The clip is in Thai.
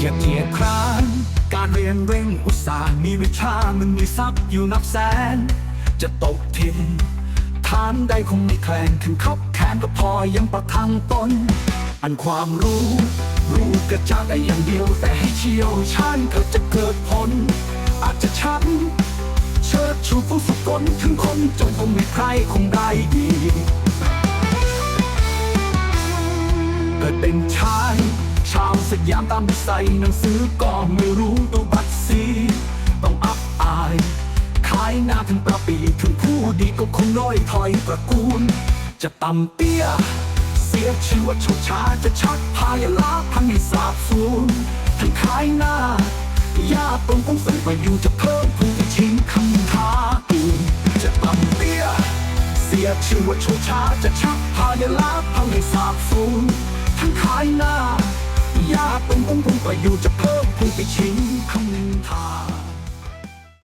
อย่าเกียจคราน การเรียนเร่งอุตสาห์มีวิชามันมีทรัพย์อยู่นับแสน จะตกทินทานใดคงไม่แคลงถึงขับแขนก็พอยังประทังตน อันความรู้ รู้กระจางได้อย่างเดียวแต่ให้เชี่ยวชาญก็จะเกิดผล อาจจะช้ำเชิดชูผู้ฝึกฝนถึงคนจนคงไม่ใครคงได้ดีเกิดเป็นชาย สยามตามใส่หนังสือก็ไม่รู้ตัวบัตรสีต้องอับอายขายหน้าถึงประปีถึงผู้ดีก็คงน้อยถอยตระกูล จะต่ำเตี้ย เสียชื่อว่าชคชาจะชักพายลาพังให้สาบสูญถึงขายหน้ายาตรงคงใส่ไปอยู่จะเพิ่มผู้ที่ชิงคำท้าอื่นจะต่ำเตี้ย เสียชื่อว่าชคชาจะชักพายลาพังให้สาบสูญทั้งขายหน้า ยาตรงคงคงไปอยู่จะเพิ่มผู้ที่ชิงคำท้า